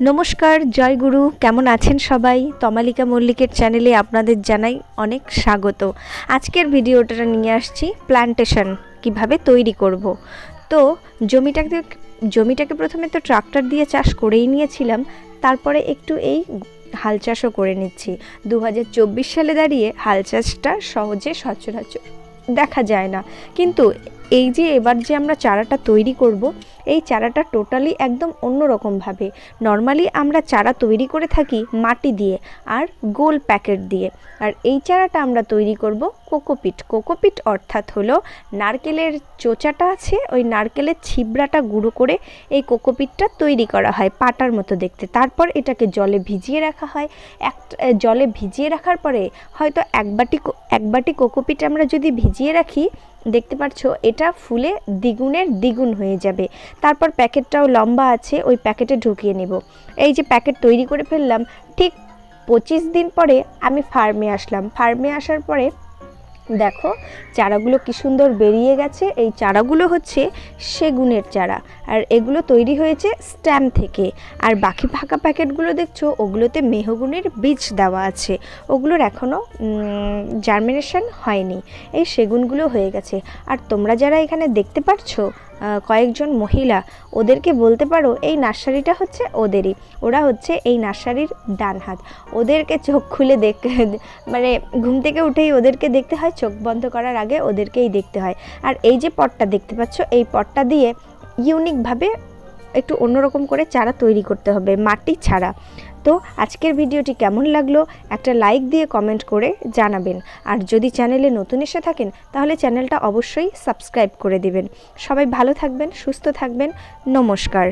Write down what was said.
নমস্কার, জয় গুরু। কেমন আছেন সবাই? তমালিকা মল্লিকের চ্যানেলে আপনাদের জানাই অনেক স্বাগত। আজকের ভিডিওটা নিয়ে আসছি প্ল্যান্টেশন কীভাবে তৈরি করব। তো, জমিটাকে জমিটাকে প্রথমে তো ট্রাক্টর দিয়ে চাষ করেই নিয়েছিলাম, তারপরে একটু এই হাল চাষও করে নিচ্ছি। দু হাজার চব্বিশ সালে দাঁড়িয়ে হাল চাষটা সহজে, সচরাচর দেখা যায় না। কিন্তু এই যে এবার যে আমরা চারাটা তৈরি করব, এই চারাটা টোটালি একদম অন্যরকমভাবে নর্মালি আমরা চারা তৈরি করে থাকি মাটি দিয়ে আর গোল প্যাকেট দিয়ে। আর এই চারাটা আমরা তৈরি করব কোকোপিট কোকোপিট অর্থাৎ হলো নারকেলের চোচাটা আছে, ওই নারকেলের ছিবড়াটা গুঁড়ো করে এই কোকোপিটটা তৈরি করা হয় পাটার মতো দেখতে। তারপর এটাকে জলে ভিজিয়ে রাখা হয়। এক, জলে ভিজিয়ে রাখার পরে হয়তো এক বাটি এক বাটি কোকোপিট আমরা যদি ভিজিয়ে রাখি, দেখতে পাচ্ছ এটা ফুলে দ্বিগুণের দ্বিগুণ হয়ে যাবে। তারপর প্যাকেটটাও লম্বা আছে, ওই প্যাকেটে ঢুকিয়ে নেব। এই যে প্যাকেট তৈরি করে ফেললাম, ঠিক পঁচিশ দিন পরে আমি ফার্মে আসলাম। ফার্মে আসার পরে দেখো চারাগুলো কি সুন্দর বেরিয়ে গেছে। এই চারাগুলো হচ্ছে সেগুনের চারা। আর এগুলো তৈরি হয়েছে স্ট্যাম থেকে। আর বাকি ফাঁকা প্যাকেটগুলো দেখছ ওগুলোতে মেহগুনের বীজ দেওয়া আছে। ওগুলোর এখনও জার্মিনেশন হয়নি। এই সেগুনগুলো হয়ে গেছে। আর তোমরা যারা এখানে দেখতে পাচ্ছো আহ, কয়েকজন মহিলা। ওদেরকে বলতে পারো, এই নার্সারিটা হচ্ছে ওদেরই। ওরা হচ্ছে এই নার্সারির ডান হাত ওদেরকে চোখ খুলে দেখ মানে ঘুম থেকে উঠেই ওদেরকে দেখতে হয়, চোখ বন্ধ করার আগে ওদেরকেই দেখতে হয়। আর এই যে পটটা দেখতে পাচ্ছ, এই পটটা দিয়ে ইউনিকভাবে একটু অন্যরকম করে চারা তৈরি করতে হবে, মাটি ছাড়া। তো আজকের ভিডিওটি কেমন লাগল একটা লাইক দিয়ে কমেন্ট করে জানাবেন। আর যদি চ্যানেলে নতুন এসে থাকেন, তাহলে চ্যানেলটা অবশ্যই সাবস্ক্রাইব করে দিবেন। সবাই ভালো থাকবেন, সুস্থ থাকবেন। নমস্কার।